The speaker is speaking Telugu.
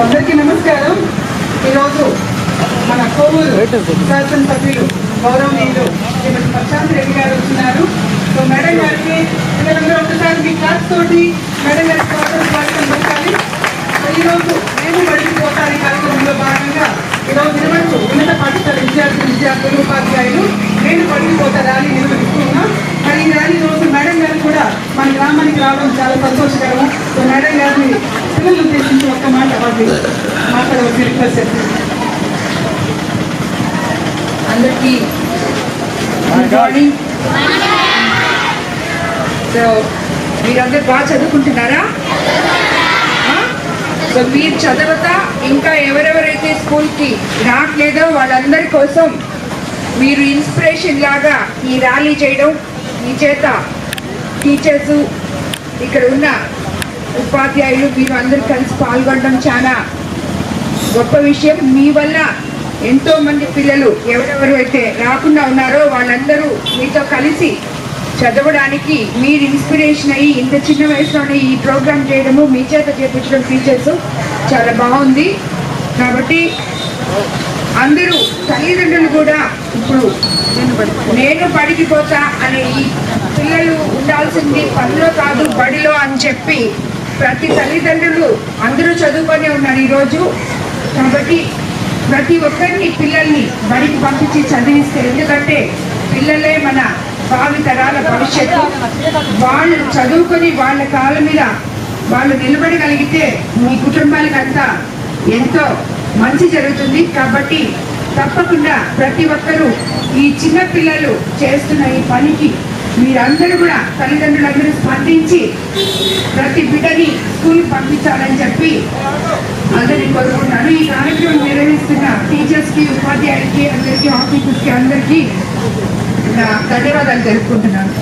అందరికీ నమస్కారం. ఈరోజు మన కోవూరు శాసనసభ్యులు గౌరవనీయులు శ్రీమతి ప్రశాంత్ రెడ్డి గారు వచ్చినారు సో మేడం గారికి పిల్లలందరూ ఒకసారి మీ క్లాస్ తోటి మేడం గారికి స్వాగతం స్వాగతం పలకాలి ఈరోజు రావడం చాలా సంతోషకరం సో మేడం గారిని పిల్లలు ఉద్దేశించి ఒక్క మాట వాళ్ళు మాట్లాడవలసి రిక్వెస్ట్ అందరికీ గుడ్ మార్నింగ్. సో మీరందరూ బాగా చదువుకుంటున్నారా? సో మీరు చదవతా ఇంకా ఎవరెవరైతే స్కూల్కి రావట్లేదో వాళ్ళందరి కోసం మీరు ఇన్స్పిరేషన్ లాగా ఈ ర్యాలీ చేయడం మీ చేత టీచర్సు ఇక్కడ ఉన్న ఉపాధ్యాయులు మీరు అందరూ కలిసి పాల్గొనడం చాలా గొప్ప విషయం. మీ వల్ల ఎంతో మంది పిల్లలు ఎవరెవరు అయితే రాకుండా ఉన్నారో వాళ్ళందరూ మీతో కలిసి చదవడానికి మీరు ఇన్స్పిరేషన్ అయ్యి ఇంత చిన్న వయసులోనే ఈ ప్రోగ్రామ్ చేయడము మీ చేత చేపించడం టీచర్స్ చాలా బాగుంది. కాబట్టి అందరూ తల్లిదండ్రులు కూడా ఇప్పుడు నేను బడికి పోతా అనే ఈ ఉండాల్సింది పనిలో కాదు బడిలో అని చెప్పి ప్రతి తల్లిదండ్రులు అందరూ చదువుకొని ఉన్నారు ఈరోజు. కాబట్టి ప్రతి ఒక్కరిని పిల్లల్ని బడికి పంపించి చదివిస్తే ఎందుకంటే పిల్లలే మన భావి తరాల భవిష్యత్తు. వాళ్ళు చదువుకొని వాళ్ళ కాళ్ళ మీద వాళ్ళు నిలబడగలిగితే మీ కుటుంబాలకంతా ఎంతో మంచి జరుగుతుంది. కాబట్టి తప్పకుండా ప్రతి ఒక్కరూ ఈ చిన్న పిల్లలు చేస్తున్న ఈ పనికి మీరందరూ కూడా తల్లిదండ్రులందరూ స్పందించి ప్రతి బిడ్డని స్కూల్కి పంపించాలని చెప్పి అందరినీ కోరుకుంటాను ఈ కార్యక్రమం నిర్వహిస్తున్న టీచర్స్కి ఉపాధ్యాయులకి అందరికీ ఆఫీసర్స్కి అందరికీ నా ధన్యవాదాలు తెలుపుకుంటున్నాను.